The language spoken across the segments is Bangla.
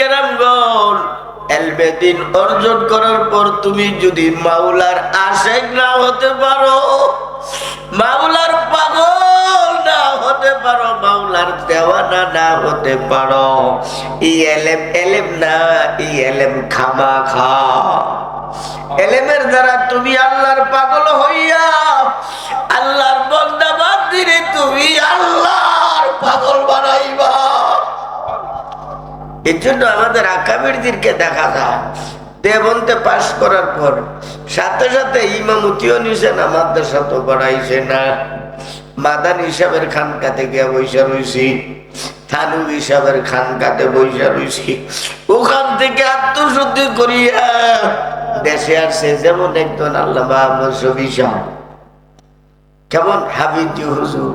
কেরামগণ অর্জন করার পর তুমি যদি মাওলার আশেক না হতে পারো, মাওলার পাগল না হতে পারো, মাওলার দেওয়ানা না হতে পারো। ই এলেম এলেম না, ই এলেম খামা খা এলেমের দ্বারা তুমি আল্লাহর পাগল হইয়া, আল্লাহর বন্দা বান্দিরে তুমি আল্লাহর পাগল বানাইবা। এর জন্য আমাদের আকাবিরদেরকে দেখা যায়। দেবন্তে পাশ করার পর সাথে সাথে ইমামতিও নিছে না মাদ্রাসাতেও পড়াইছে না। মাদান হিসাবের খানকাতে গিয়া বৈশা রয়েছি থানু হিসাবের খানকাতে বৈশা রয়েছি ওখান থেকে আত্মশুদ্ধি করিয়া দেশে আসছে, যেমন একজন আল্লাহ মাহমদ শাহ কেমন হাবিজি হুজুর?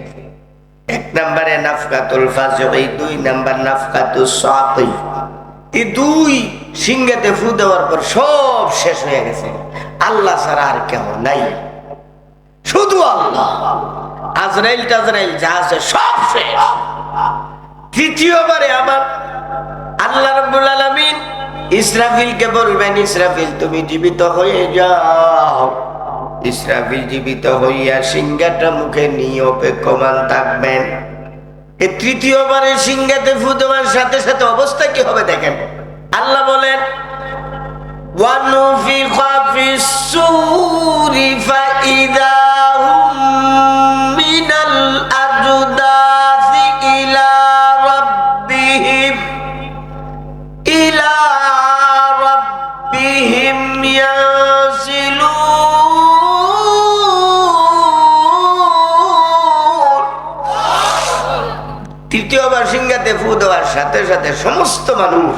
এক নম্বরে নাফকাতুল ফাজরি দুই নাম্বার নাফকাতুল সাকি এই দুই সিংহাতে ফু দেওয়ার পর সব শেষ হয়ে গেছে। আল্লাহ ছাড়া আর কেউ নাই। শুধু আল্লাহ। আজরাইল টাজরাইল যা আছে সব শেষ। তৃতীয়বারে আমার আল্লাহ রব্বুল আলামিন, ইসরাফিলকে বলবেন, ইসরাফিল, তুমি জীবিত হয়ে যাও। ইসরাফিল জীবিত হইয়া সিংহাটা মুখে নিয়ে অপেক্ষমান থাকবেন এ তৃতীয়বারে সিংহাতে ফু দেওয়ার সাথে সাথে অবস্থা কি হবে দেখেন। আল্লাহ বলেন ওয়ানুফিখা খাফিস সুরি ফাইদা তৃতীয়বার ফু দেওয়ার সাথে সাথে সমস্ত মানুষ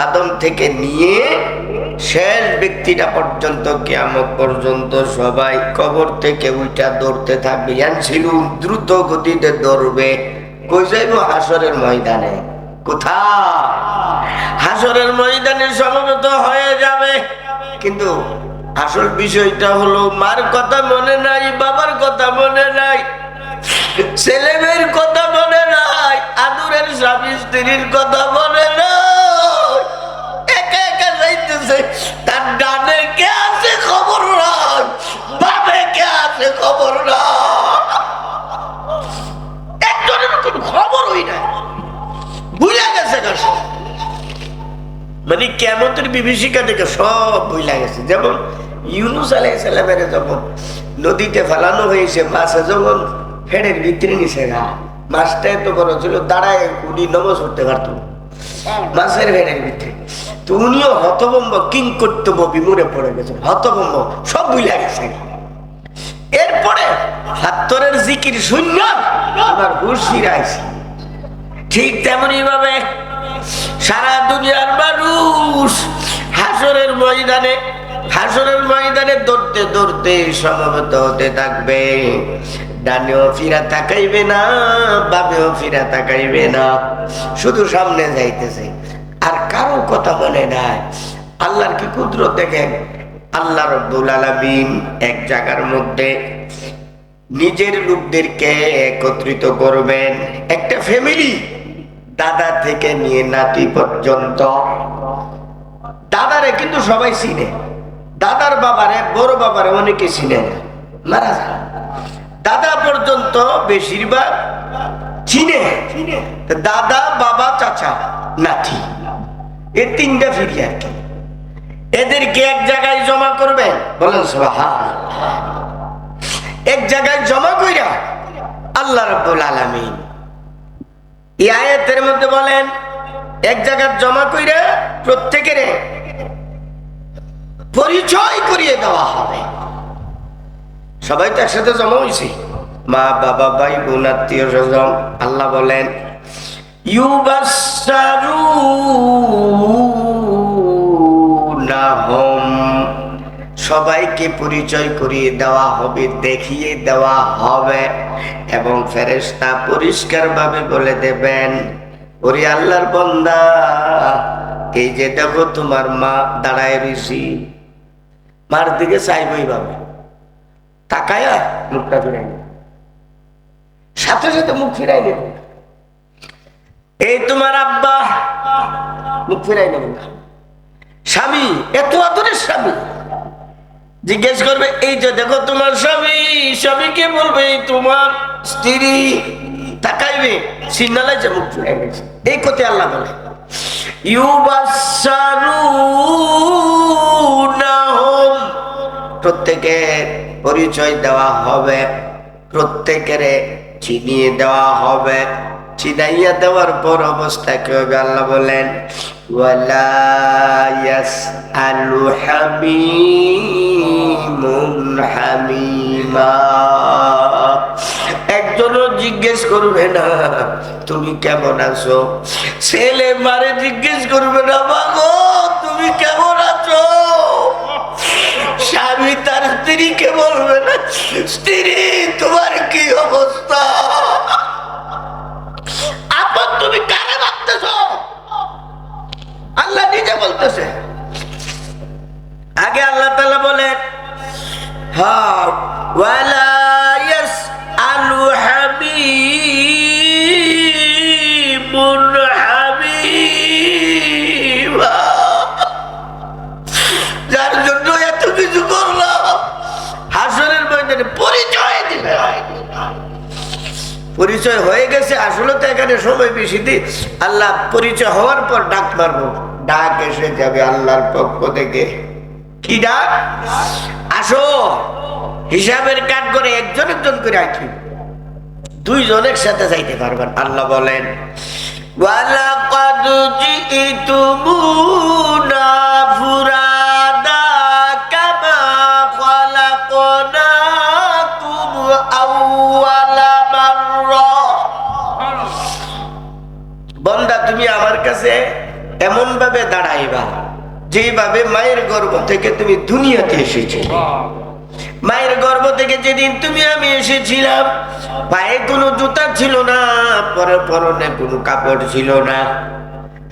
আদম থেকে নিয়ে শেষ ব্যক্তিটা পর্যন্ত, কেয়ামত পর্যন্ত সবাই কবর থেকে উইটা দৌড়তে থাকবে। ছিল দ্রুত গতিতে দৌড়বে। কই যাইব? হাসরের ময়দানে। কোথা হাসরের ময়দানে সমবেত হয়ে যাবে। কিন্তু আসল বিষয়টা হলো, মার কথা মনে নাই, বাবার কথা মনে নাই ছেলে মেয়ের কথা স্ত্রীর কথা মনে নাই একা যাইতেছে, তার ডানে কে আছে খবর নাই বামে কে আছে খবর নাই। ভুলে গেছে মানে বিভীষিকা সব গেছে। যেমন নদীতে ফেলানো হয়েছে মাছে যখন ফেরের ভিতরে নিছে না মাছটা এত বড় ছিল দাঁড়ায় উনি নমস করতে পারতো মাছের ফেরের ভিতরে। তো উনিও হতবম্ব কিং কর্তব্য বিমুরে পড়ে গেছে হতবম্ব সব ভুলে গেছে। এরপরে হাত্তরের জিকির শূন্য আবার হুশ ফিরে ঠিক তেমনি ভাবে সারা দুনিয়ার মানুষ হাসরের ময়দানে হাসরের ময়দানে দৌড়তে দৌড়তে সমবেত হতে থাকবে। ডানেও ফিরা তাকাইবে না, বামেও ফিরা তাকাইবে না। শুধু সামনে যাইতেছে। আর কারও কথা মনে নাই। আল্লাহর কি কুদরত দেখেন? আল্লাহ রব্বুল আলামিন এক জায়গার মধ্যে নিজের লোকদেরকে একত্রিত করবেন। একটা ফ্যামিলি দাদা থেকে নিয়ে নাতি পর্যন্ত। দাদারে কিন্তু সবাই চিনে। দাদার বাবারে, বড় বাবারে অনেকে চিনে না। মারা যায় দাদা পর্যন্ত বেশিরভাগ চিনে। দাদা বাবা চাচা নাতি। এ তিনটা ফিরি আর কি। এদেরকে এক জায়গায় জমা করবেন? বলেন এক জায়গায় জমা কইরা আল্লাহ রাব্বুল আলামিন এই আয়াতের মধ্যে বলেন এক জায়গায় জমা কইরা প্রত্যেকের পরিচয় করিয়ে দেওয়া হবে। সবাই তো একসাথে জমা হয়েছে মা, বাবা, ভাই, বোন, আত্মীয় স্বজন, আল্লাহ বলেন সবাইকে পরিচয় করিয়ে দেওয়া হবে, দেখিয়ে দেওয়া হবে এবং ফেরেস্তা পরিষ্কার ভাবে বলে দেবেন, ওরে আল্লাহর বন্দা, এই যে দেখো তোমার মা দাঁড়ায় রয়েছি মার দিকে চাইবই ভাবে তাকায়া মুখটা ফিরাই সাথে সাথে মুখ ফিরাই নেবে এই তোমার আব্বা। মুখ ফিরাই নেবে না। স্বামী, এত আদরের স্বামী। জিজ্ঞেস করবে, এই যে দেখো তোমার স্বামী স্বামীকে বলবে? তোমার স্ত্রী। তাকাইবে সিগনালে যে মুখ ফিরাই গেছে এই কথা আল্লাহ বলে। ইউবাসারুনাহুম প্রত্যেকের পরিচয় দেওয়া হবে, প্রত্যেকের চিনিয়ে দেওয়া হবে। চিনাইয়া দেওয়ার পর অবস্থা কি হবে আল্লাহ বলেন একজনও জিজ্ঞেস করবে না, তুমি কেমন আছো? ছেলে মারে জিজ্ঞেস করবে না বাগো তুমি কেমন আছো? স্ত্রীকে বলবে না, স্ত্রী, তোমার কি অবস্থা? আপন তুমি কারে ভাবতেছ? আল্লাহ নিজে বলতেছে। আগে আল্লাহ তালা বলেন হ্যাঁ পরিচয় হয়ে গেছে, আসলে তো এখানে সময় বেশি দিই আল্লাহ পরিচয় হওয়ার পর ডাক মারবো। ডাক এসে যাবে আল্লাহর পক্ষ থেকে। কি ডাক? আসো। হিসাবের কাজ করে একজন একজন করে আঁকি। দুইজনের সাথে যাইতে পারবেন। আল্লাহ বলেন, ওয়ালাকাদ জিইতুমুনা ফুরাদা কাছে এমন ভাবে দাঁড়াইবা যেভাবে মায়ের গর্ভ থেকে তুমি দুনিয়াতে এসেছ মায়ের গর্ভ থেকে যেদিন তুমি আমি এসেছিলাম পায়ে কোনো জুতা ছিল না পরে পরনে কোনো কাপড় ছিল না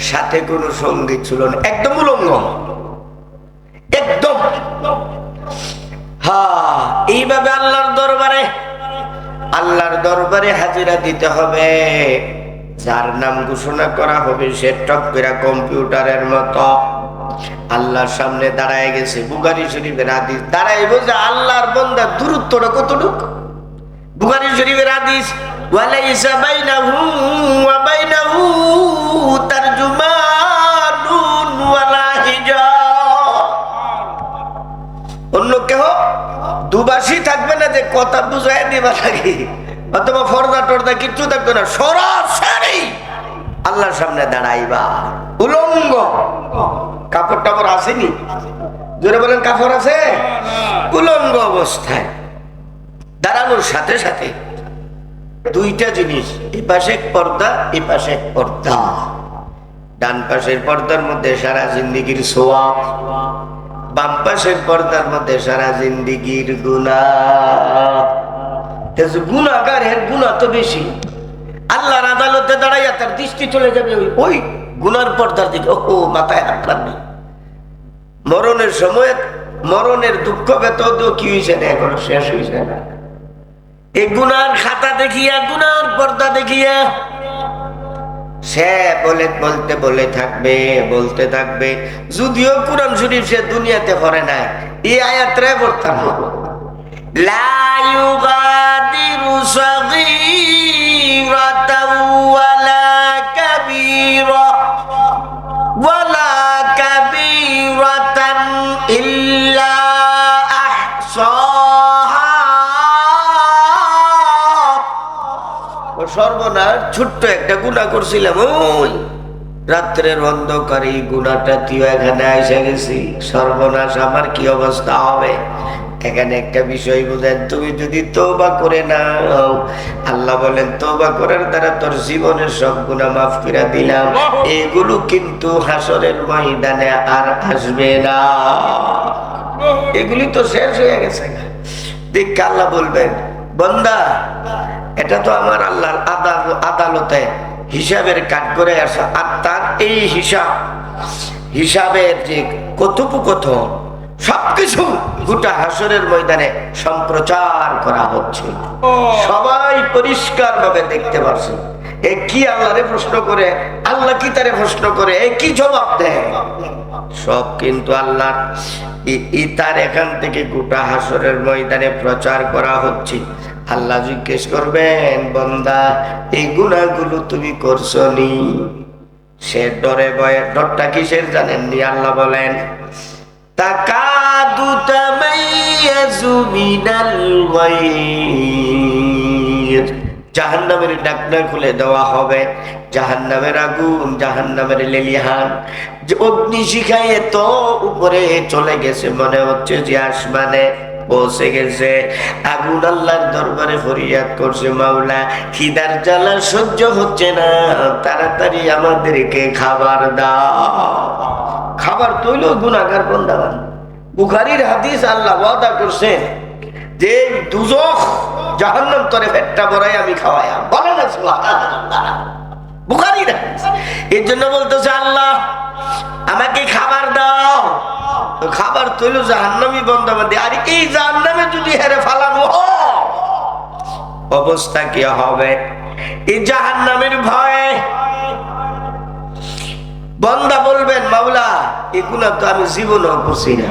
সাথে কোনো সঙ্গী ছিল না একদম উলঙ্গ। একদম। হ্যাঁ এইভাবে আল্লাহর দরবারে আল্লাহর দরবারে হাজিরা দিতে হবে। যার নাম ঘোষণা করা হবে সে টপ করে কম্পিউটারের মতো। আল্লাহর সামনে দাঁড়ায় গেছে বুগারি শরীফের হাদিস। দাঁড়াইব যে আল্লাহর বন্দার দূরত্বটা কতটুক? বুগারি শরীফের হিজাব। অন্য কেহ দুবাসী থাকবে না যে কথা বুঝাই দিবা লাগে অথবা ফর্দা টর্দা কিচ্ছু থাকবে না, সরাসরি আল্লাহর সামনে দাঁড়াইবা। উলঙ্গ। কাপড় টাপড় আসেনি? জোরে বলেন, কাপড় আছে? উলঙ্গ অবস্থায়। দাঁড়ানোর সাথে সাথে দুইটা জিনিস এই পাশে পর্দা এই পাশে পর্দা। ডান পাশের পর্দার মধ্যে সারা জিন্দিগির সোয়া বাম পাশের পর্দার মধ্যে সারা জিন্দিগির গুণা গুণাগার এর গুণা তো বেশি। আল্লাহর আদালতে দাঁড়াইয়া তার দৃষ্টি চলে যাবে ওই গুনার পর্দার দিকে। ও মাথায় হাত লাগবে মরণের সময় মরণের দুঃখ বেত কি হয়েছে না, এখনও শেষ হয়েছে না। এই গুনার খাতা দেখিয়া, গুনার পর্দা দেখিয়া সে বলে, বলতে, বলে থাকবে, বলতে থাকবে। যদিও কোরআন শরীফ সে দুনিয়াতে পড়ে নাই। এই আয়াতরে পড়তাম সর্বনাশ, ছোট্ট একটা গুণা করছিলাম, ওই রাত্রের অন্ধকারে গুণাটা তুই এখানে এসে গেছি সর্বনাশ, আমার কি অবস্থা হবে? এখানে একটা বিষয় বুঝেন তুমি যদি তৌবা করে নাও আল্লাহ বলেন তৌবা করার দ্বারা তোর জীবনের সব গুণা মাফ করে দিলাম। এগুলো কিন্তু হাসরের ময়দানে আর আসবে না। এগুলি তো শেষ হয়ে গেছে। দেখ আল্লাহ বলবেন বন্দা এটা তো আমার আল্লাহর আদাল- আদালতে হিসাবের কাজ করে আসা। আর তার এই হিসাব হিসাবের যে কথোপকথন সবকিছু গোটা হাসরের ময়দানে সম্প্রচার করা হচ্ছে। সবাই পরিষ্কার ভাবে দেখতে পারছে। এ কি আল্লাহরে প্রশ্ন করে? আল্লাহ কি তারে প্রশ্ন করে? এ কি জবাব দেয়? সব কিন্তু আল্লাহ তার এখান থেকে গোটা হাসরের ময়দানে প্রচার করা হচ্ছে। আল্লাহ জিজ্ঞেস করবেন বন্দা এই গুণাগুলো তুমি করছ নি? সে ডরে ভয়ে ডরটা কিসের জানেননি? আল্লাহ বলেন তাকাদু তামাইয়াজু মিনাল গায়র জাহান্নামের ডাকনা খুলে দেওয়া হবে। জাহান্নামের আগুন, জাহান্নামের লেলিহান। অগ্নি শিখায় তো উপরে চলে গেছে, মনে হচ্ছে যে আসমানে। পৌঁছে গেছে। আগুন আল্লাহর দরবারে ফরিয়াদ করছে, মাওলা, খিদার জ্বালা সহ্য হচ্ছে না, তাড়াতাড়ি আমাদেরকে খাবার দাও। খাবার তৈল গুণাগার বন্দাবান। বুখারির হাদিস আল্লাহ ওয়াদা করছে, যে দুজখ জাহান্নাম তরে পেটটা ভরাই আমি খাওয়াই বলে না। বুখারির হাদিস। এর জন্য বলতেছে, আল্লাহ, আমাকে খাবার দাও। খাবার তৈল জাহান্নামি বন্দাবান্দি আর এই জাহান্নামে যদি হেরে ফালানো অবস্থা কি হবে? এই জাহান্নামের ভয়ে বন্দা বলবেন, মাওলা, এগুলা তো আমি জীবনও করছি না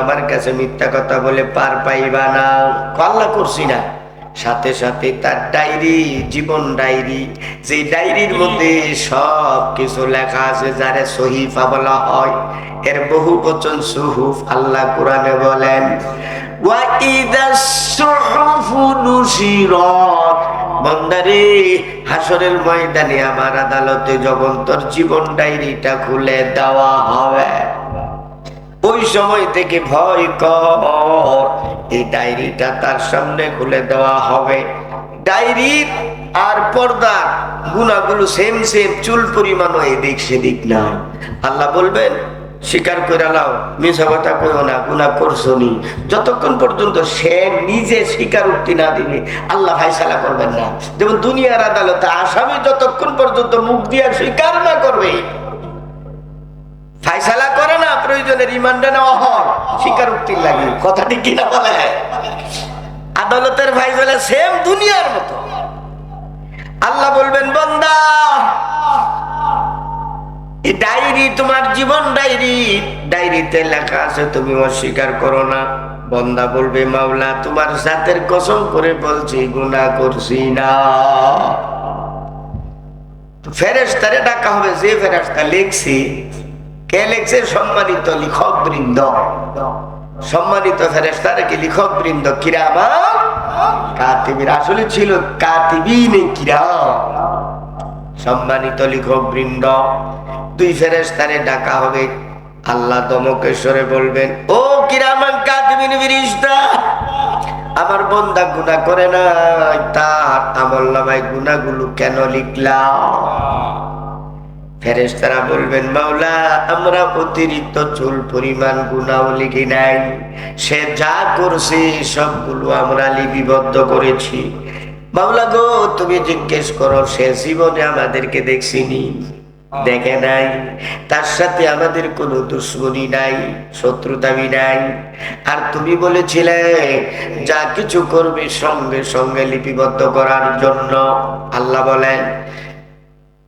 আমার কাছে মিথ্যা কথা বলে পার পাইবা না। আল্লাহ করছি না। সাথে সাথে তার ডায়েরি, জীবন ডায়েরি, যে ডায়েরির মধ্যে সব কিছু লেখা আছে, যারে সহিফা বলা হয়। এর বহু বচন সুহুফ আল্লাহ কোরআনে বলেন বন্দারে হাসরের ময়দানে আমার আদালতে যখন তোর জীবন ডায়েরিটা খুলে দেওয়া হবে। ওই সময় থেকে ভয় কর। এই ডায়েরিটা তার সামনে খুলে দেওয়া হবে। ডায়েরির আর পর্দা গুণাগুলো সেম সেম চুল পরিমাণও এদিক সেদিক না আল্লাহ বলবেন, স্বীকার করে লাও মিশা কথা কইও না গুণা করছ নি। যতক্ষণ পর্যন্ত সে নিজে স্বীকার উক্তি না দিবে আল্লাহ ফাইসালা করবেন না। যেমন দুনিয়ার আদালতে আসামি যতক্ষণ পর্যন্ত মুখ দিয়ে স্বীকার না করবে ফাইসালা করে না প্রয়োজনে রিমান্ডে নেওয়া হয় স্বীকারোক্তির লাগে। কথাটি কিনা বলে? আদালতের ফাইসালা সেম দুনিয়ার মতো। আল্লাহ বলবেন, বন্দা ডায়েরি তোমার জীবন ডায়েরি। ডায়েরিতে লেখা আছে, তুমি অস্বীকার করো না। বন্দা বলবে, মাওলা, তোমার জাতের কসম করে বলছি গুণা করছি না। ফেরেস্তারে ডাকা হবে, যে ফেরেস্তা লিখছি কে লিখছে সম্মানিত লিখক বৃন্দ সম্মানিত ফেরেস্তারে কি লিখক বৃন্দ কিরামা? কাতিবির আসলে ছিল কাতিবিনে কিরাম। সম্মানিত লিখক বৃন্দ দুই ফেরেস্তারে ডাকা হবে। আল্লাহ দমকেশ্বরে বলবেন, ও কিরামান কাতিবিন ফিরিস্তা আমার বন্দা গুনাহ করে না তার আমল নামায় গুনাহগুলো কেন লিখলাম ফেরেশতারা বলবেন, মাওলা, আমরা অতিরিক্ত চুল পরিমাণ গুনাও লিখি নাই। সে যা করছে, সবগুলো আমরা লিপিবদ্ধ করেছি। মাওলা গো, তুমি জিজ্ঞেস করো, সে জীবনে আমাদেরকে দেখছিনি দেখে নাই। তার সাথে আমাদের কোনো দুশ্মনী নাই, শত্রুতামি নাই। আর তুমি বলেছিলে, যা কিছু করবে সঙ্গে সঙ্গে লিপিবদ্ধ করার জন্য। আল্লাহ বলেন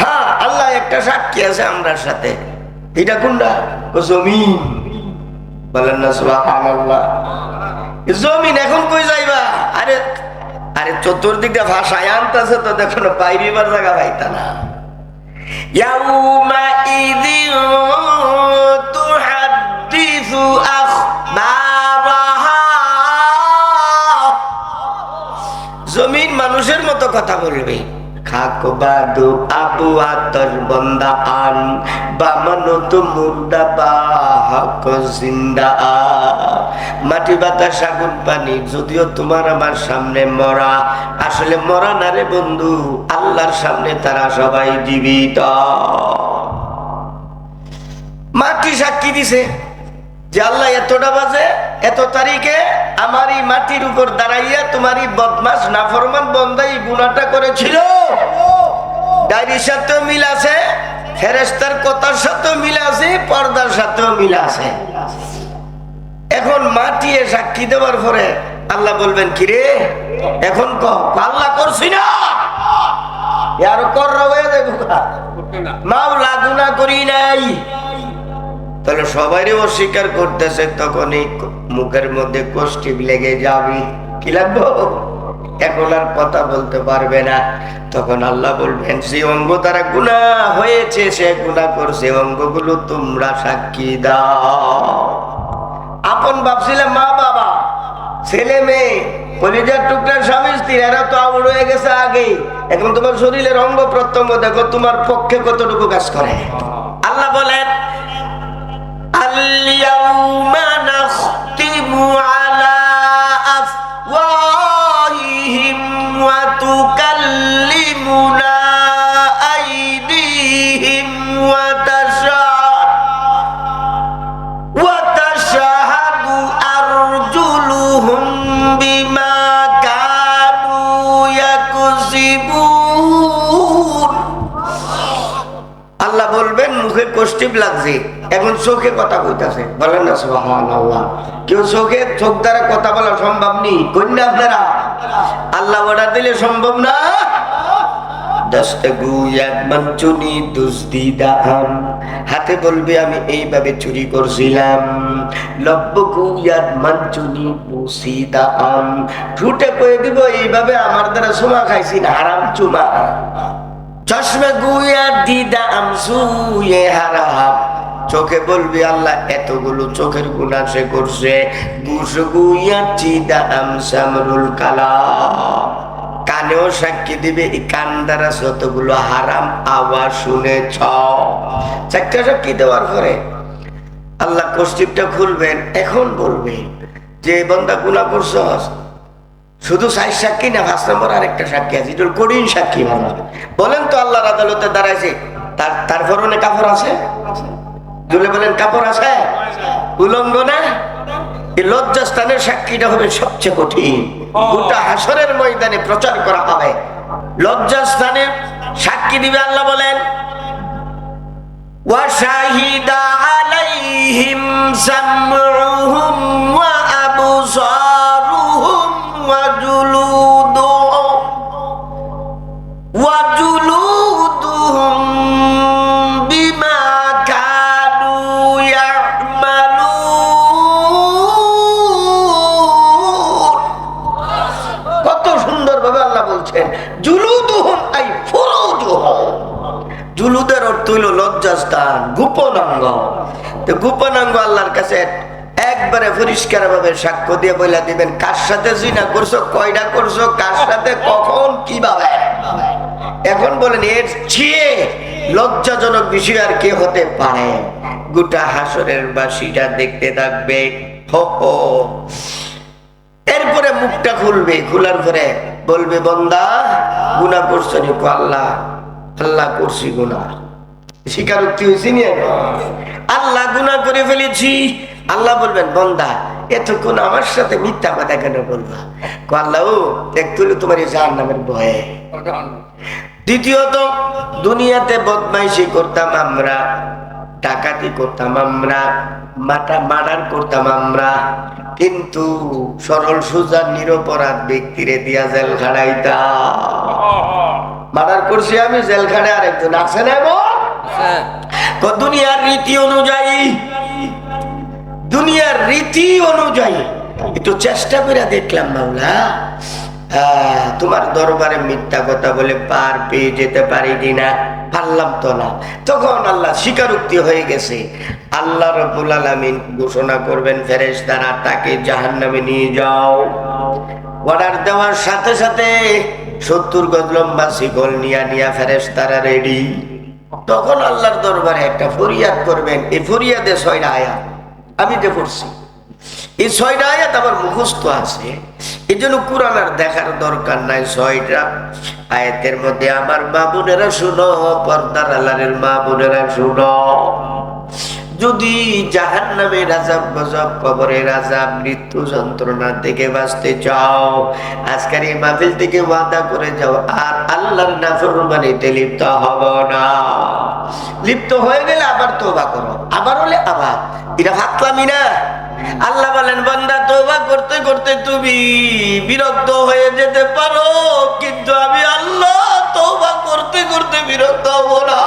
হ্যাঁ আল্লাহ একটা সাক্ষী আছে আমরার সাথে। এটা কোনটা? জমিন। বলেন না সুবাহান আল্লাহ জমিন, এখন কই যাইবা? আরে আরে চতুর্দিক ভাষায় আনতেছে তো দেখুন না বাইরিবার জায়গা পাইতা না। জমিন মানুষের মতো কথা বলবে। খাক বাদু আবু আতর বন্দা আন, বামানো তো মুর্দা বাহক জিন্দা। আ। মাটি বাতাস, আগুন, পানি, যদিও তোমার আমার সামনে মরা। আসলে মরা না রে বন্ধু, আল্লাহর সামনে তারা সবাই জীবিত। মাটি সাক্ষী দিছে। যে আল্লাহ এতটা বাজে এত তারিখে আমার এই মাটির উপর দাঁড়াইয়া তোমার এই বদমাস নাফরমান বন্দাই গুণাটা করেছিল। ডায়েরির সাথেও মিল আছে ফেরেস্তার কথার সাথেও মিল আছে পর্দার সাথেও মিল আছে। এখন মাটিয়ে সাক্ষী দেওয়ার পরে আল্লাহ বলবেন কিরে এখন আল্লাহ করছি না। আর কর মাওলা গুণা করি নাই। তাহলে সবারই অস্বীকার করতেছে তখন এই মুখের মধ্যে কষ্টি লেগে যাবি। কি লাগবো? এখন আর কথা বলতে পারবে না। তখন আল্লাহ বলবেন যে অঙ্গ তারা গুণা হয়েছে, সে গুণা করছে। অঙ্গগুলো তোমরা সাক্ষী দাও। আপন ভাবছিলাম, মা বাবা, ছেলে মেয়ে, কলিজার টুকরার স্বামী স্ত্রী, এরা তো আউড় হয়ে গেছে আগেই এখন তোমার শরীরের অঙ্গ প্রত্যঙ্গ দেখো, তোমার পক্ষে কতটুকু কাজ করে? আল্লাহ বলেন اليوم نختم على أفواههم وتكلمنا أيديهم وتشهد وتشهد أرجلهم بما كانوا يكسبون আল্লাহ বলবেন মুখে কষ্টিপ লাগছে এখন চোখে কথা কইতাছে, বলেন না সুবহানাল্লাহ। কেউ চোখে চোখ দ্বারা কথা বলা সম্ভব নেই কন্যা আপনারা? আল্লাহ অর্ডার দিলে সম্ভব না? আম। হাতে বলবে, আমি এইভাবে চুরি করছিলাম। আম। ঠুটে কয়ে দিব, এইভাবে আমার দ্বারা চুমা খাইছি হারাম চুমা। চশমে গুয়া দিদা আমসুয়ে হারাম। চোখে বলবি, আল্লাহ, এতগুলো চোখের গুণা সে করছে। কানেও সাক্ষী দিবে এই কান দ্বারা যতগুলো হারাম আওয়াজ শুনেছ চারটা সাক্ষী দেওয়ার পরে আল্লাহ কষ্টিপটা খুলবেন, এখন বলবে যে, বন্দা, গুণা করছস? শুধু সাইজ সাক্ষী না, পাঁচ নম্বর আরেকটা সাক্ষী আছে এটা কঠিন সাক্ষী বলেন তো আল্লাহর আদালতে দাঁড়াইছে, তার তার পরনে কাপড় আছে? জুলে বলেন কাপড় আছে উলঙ্গ না এই লজ্জাস্থানের সাক্ষীটা হবে সবচেয়ে কঠিন গোটা হাসরের ময়দানে প্রচার করা হবে লজ্জাস্থানে সাক্ষী দিবে আল্লাহ বলেন وشهد عليهم سمعهم وأبصارهم হইল লজ্জাস্থান, গোপন অঙ্গ। তো গোপন অঙ্গ আল্লাহর কাছে একবারে পরিষ্কার ভাবে সাক্ষ্য দিয়ে দিবেন, কার সাথে করছ কয়টা করছ, কার সাথে, কখন, কীভাবে? এখন বলেন, এর চেয়ে লজ্জাজনক বিষয় আর কে হতে পারে? গোটা হাসরের বাসীটা দেখতে থাকবে এরপরে মুখটা খুলবে, খোলার পরে বলবে, বন্দা গুনা করছ নি আল্লাহ? আল্লাহ করছি গুনা স্বীকারোক্তি হয়েছি নি এখন? আল্লাহ গুনা করে ফেলেছি। আল্লাহ বলবেন, বন্দা, এতক্ষণ আমার সাথে মিথ্যা কেন আল্লাহ তোমার নামের ভয়ে। দ্বিতীয়ত, দুনিয়াতে বদমাইশি করতাম আমরা, ডাকাতি করতাম আমরা মাটা মার্ডার করতাম আমরা, কিন্তু সরল, সুজা, নিরপরাধ ব্যক্তিরে দিয়া জেল খাড়াইতাম মার্ডার করছি আমি জেল খাড়ে আরেকজন আছে না দুনিয়ার রীতি অনুযায়ী, দুনিয়ার রীতি অনুযায়ী একটু চেষ্টা করে দেখলাম মাওলা তোমার দরবারে মিথ্যা কথা বলে পার পেয়ে যেতে পারি কিনা পারলাম তো না। তখন আল্লাহ স্বীকারোক্তি হয়ে গেছে। আল্লাহ রবুল আলমিন ঘোষণা করবেন ফেরেশ তারা তাকে জাহান নামে নিয়ে যাও। অর্ডার দেওয়ার সাথে সাথে সত্তর গজ লম্বা শিকল নিয়া নিয়া ফেরেশ তারা রেডি তখন আল্লাহর দরবারে একটা ফরিয়াদ করবেন। এই ফরিয়াদে ছয়টা আয়াত। আমি যে পড়ছি, এই ছয়টা আয়াত আমার মুখস্থ আছে। এই জন্য কোরআন আর দেখার দরকার নাই ছয়টা আয়াতের মধ্যে। আমার মা বোনেরা শুনো, পর্দার আল্লাহের মা বোনেরা শুনো। যদি জাহান নামে রাজাব গজব কবরের রাজাব মৃত্যু যন্ত্রণা থেকে বাঁচতে চাও, আজকের এই মাহফিল থেকে ওয়াদা করে যাও, আর আল্লাহর নাফরমানিতে লিপ্ত হব না। লিপ্ত হয়ে গেলে আবার তোবা করো, আবার হলে আবার। এটা ফাতলামি না। আল্লাহ বলেন, বান্দা তোবা করতে করতে তুমি বিরক্ত হয়ে যেতে পারো, কিন্তু আমি আল্লাহ তোবা করতে করতে বিরক্ত হব না।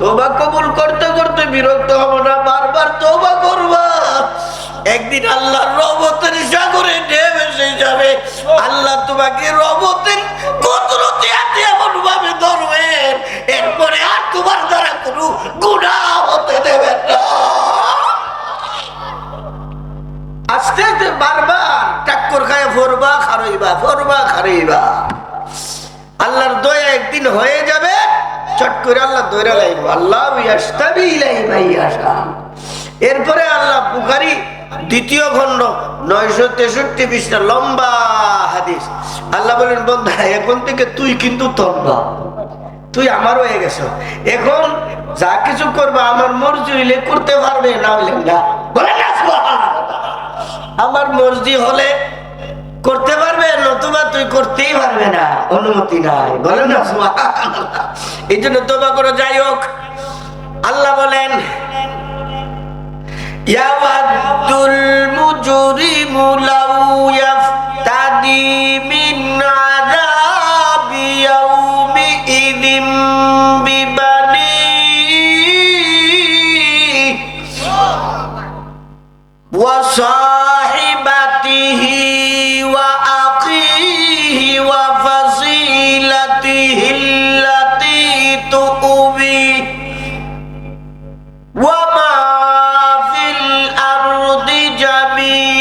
তোবা কবুল করতে করতে বিরক্ত হব না, বারবার তোবা করবা। একদিন আল্লাহর রহমতের সাগরে ঢেউ এসে যাবে। আল্লাহ তোমাকে রহমতের কুদরতে হাতে এমন ভাবে ধরবেন, এরপরে আর তোমার দ্বারা কোনো গুনাহ হতে দেবেন না। আস্তে আস্তে বারবার টাক্কর খায়, ফরবা, খারইবা ফরবা, খারইবা। আল্লাহর দয়া একদিন হয়ে যাবে চট করে আল্লাহ দৈরা লাইব। আল্লাহ এরপরে আল্লাহ বুখারি দ্বিতীয় খণ্ড, নয়শো তেষট্টি পৃষ্ঠা, লম্বা হাদিস। আল্লাহ বলেন, বন্ধা, এখন থেকে তুই কিন্তু তন্বা তুই আমার হয়ে গেছ। এখন যা কিছু করবে আমার মর্জি হইলে করতে পারবে, না হইলে আমার মর্জি হলে করতে পারবে, নতুবা তুই করতেই পারবে না। অনুমতি নাই। বলেন না এই জন্য তোবা করো, যাই হোক। আল্লাহ বলেন ইয়াওয়াদুল মুজরিমু লাউ ইয়াফতাদি মিন আযাবি ইয়াউমি ইদিম বিবানি। ওয়া সাহিবাতিহি وأخيه وفصيلته التي تؤويه وما في الأرض جميعا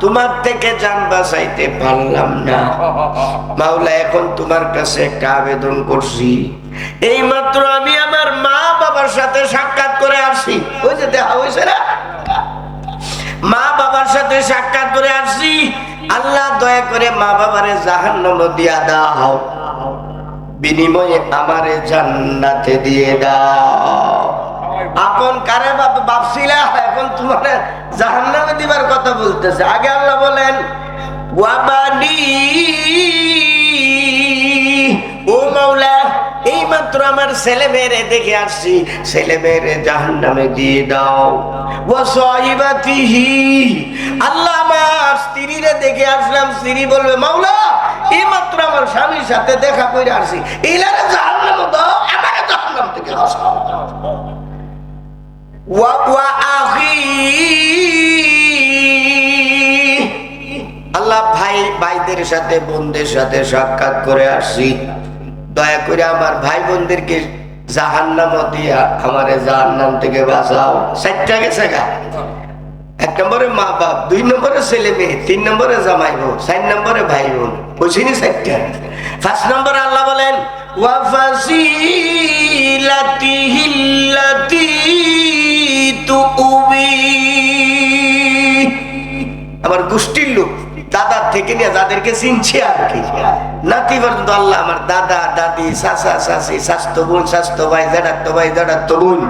তোমার থেকে যান বাঁচাইতে পারলাম না। মাওলা, এখন তোমার কাছে একটা আবেদন করছি। এই মাত্র আমি আমার মা বাবার সাথে সাক্ষাৎ করে আসি ওই যে দেখা হয়েছে না? মা বাবার সাথে সাক্ষাৎ করে আসছি। আল্লাহ দয়া করে মা বাবারে জাহান্নাম দিয়া দাও। বিনিময়ে আমারে জান্নাতে দিয়ে দাও। আপন কারে বাপ বাপছিলা এখন তোমার জাহান্নামে দিবার কথা বলতেছে। আগে আল্লাহ বলেন ওয়াবানি ও মাওলা এই মাত্র আমার ছেলে মেয়েরে দেখে আসছি। ছেলে মেয়েরে জাহান নামে দিয়ে দাও। আল্লাহ আমার স্ত্রীরে দেখে আসলাম। স্ত্রী বলবে, মাওলা এই মাত্র আমার স্বামীর সাথে দেখা করে আসছি। এইলারে জাহান নামে দাও, আমার জাহান থেকে। ওয়া ওয়া আল্লাহ ভাই, ভাইদের সাথে, বোনদের সাথে সাক্ষাৎ করে আসছি। দয়া করে আমার ভাই বোনদেরকে জাহান্নাম দিয়া আমারে জাহান্নাম থেকে বাঁচাও। চারটা গেছে গা? এক নম্বরে মা বাপ, দুই নম্বরে ছেলে মেয়ে, তিন নম্বরে জামাই বোন চার নম্বরে ভাই বোন, বুঝিনি চারটা? ফার্স্ট নম্বরে আল্লাহ বলেন আমার গোষ্ঠীর লোক দাদার থেকে নিয়ে যাদেরকে চিনছে আর কি। নাতি পর্যন্ত আল্লাহ আমার দাদা, দাদি, চাচা, চাচি স্বাস্থ্য বোন স্বাস্থ্য ভাই জেঠাতো ভাই জেঠাতো বোন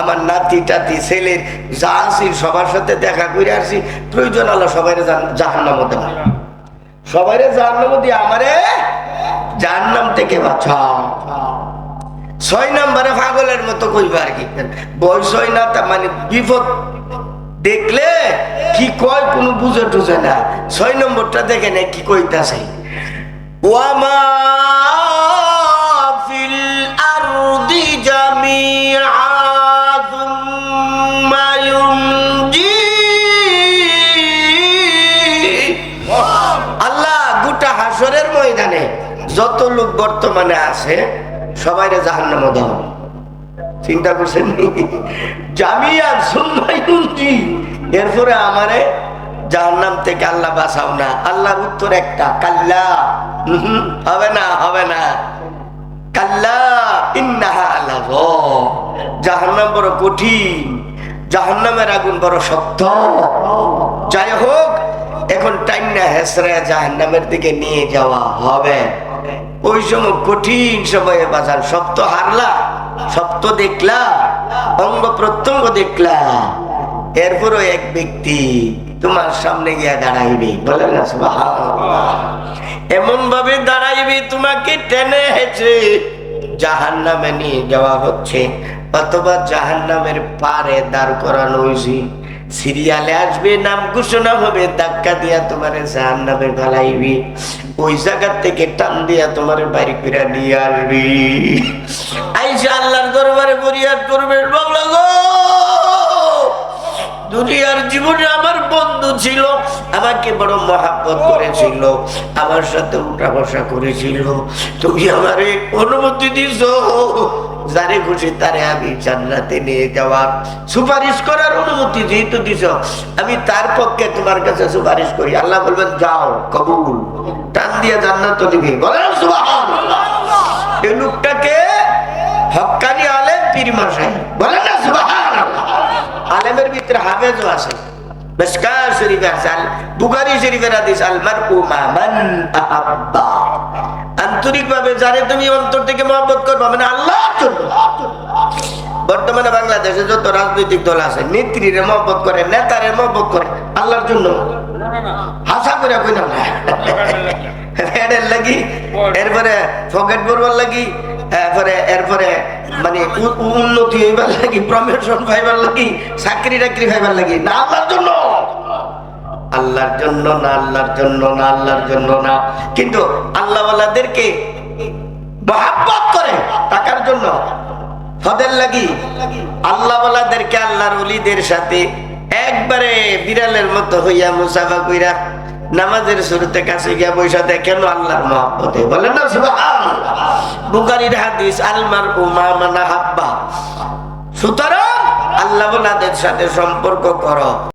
আমার নাতি, টাতি ছেলের যা আছি সবার সাথে দেখা করে আসছি প্রয়োজন আল্লাহ সবাই জাহান্নাম হতে পারে সবাই জাহান্নাম দিয়ে আমারে জাহান্নাম থেকে বাঁচাও। ছয় নম্বরে পাগলের মতো কইবা আর কি। বয়স হয় না মানে বিপদ। দেখলে কি কয় কোনো বুঝে টুঝে না। ছয় নম্বরটা দেখে না কি কইতাছে। ওয়ামা ফিল জামিআ যত লোক বর্তমানে আছে সবাই জাহান্নাম দাও। চিন্তা করছেন জামিয়া সুন্নাইউনজি এরপরে আমারে জাহান্নাম থেকে আল্লাহ বাঁচাও না। আল্লাহর উত্তর একটা, কাল্লা। হবে না হবে না। কাল্লা ইন্নাহা লায জাহান্নাম বড় কঠিন। জাহান্নামের আগুন বড় শক্ত। যাই হোক এখন টাইম না হেসরে জাহান্নামের দিকে নিয়ে যাওয়া হবে। ওই সময় কঠিন সময়ে বাজার, সব তো হারলা, সব তো দেখলা, অঙ্গ প্রত্যঙ্গ দেখলা। এরপরও এক ব্যক্তি তোমার সামনে গিয়া দাঁড়াইবে। বলে না। এমন ভাবে দাঁড়াইবে তোমাকে টেনে হেঁচে জাহান নামে নিয়ে যাওয়া হচ্ছে, অথবা জাহান নামের পারে দাঁড় করানো হয়েছে। সিরিয়ালে আসবে, নাম ঘোষণা হবে, ধাক্কা দিয়া তোমার জাহান নামে ফেলাইবি। ওই জায়গার থেকে টান দিয়া তোমার বাড়ি করে নিয়ে আসবি। আইসা আল্লাহর দরবারে বরিয়াদ করবে গো! দুনিয়ার জীবনে আমার বন্ধু ছিল, আমাকে বড় মহাব্বত করেছিল, আমার সাথে উঠা বসা করেছিল। তুমি আমারে অনুমতি দিছ। যারে খুশি তারে আমি জান্নাতে নিয়ে যাওয়ার সুপারিশ করার অনুমতি যেহেতু দিছ, আমি তার পক্ষে তোমার কাছে সুপারিশ করি। আল্লাহ বলবেন, যাও, কবুল। টান দিয়ে জান্নাত দিবি বলেন এই লোকটাকে হক্কানি আলেম পীর মশাই বলেন না, সুবহানাল্লাহ। আলেমের ভিতরে হাফেজও আছে। মেসকা শরীফে আছে তুমি অন্তর থেকে মহব্বত করবে মানে আল্লাহর বর্তমানে বাংলাদেশে যত রাজনৈতিক দল আছে, নেত্রীরে মহব্বত করে, নেতারে মহব্বত করে, আল্লাহর জন্য। হাসা করে কই না? লাগি, এরপরে এরপরে মানে উন্নতি হইবার লাগি পাইবার লাগি, চাকরি টাকরি পাইবার লাগি, না আল্লাহর জন্য। আল্লাহর জন্য না, আল্লাহর জন্য না, আল্লাহর জন্য না। কিন্তু করে টাকার জন্য লাগি আল্লাহওয়ালাদেরকে আল্লাহর সাথে একবারে বিড়ালের মতো হইয়া নামাজের শুরুতে না আলমার মানা সুতরাং আল্লাহওয়ালাদের সাথে সম্পর্ক করো।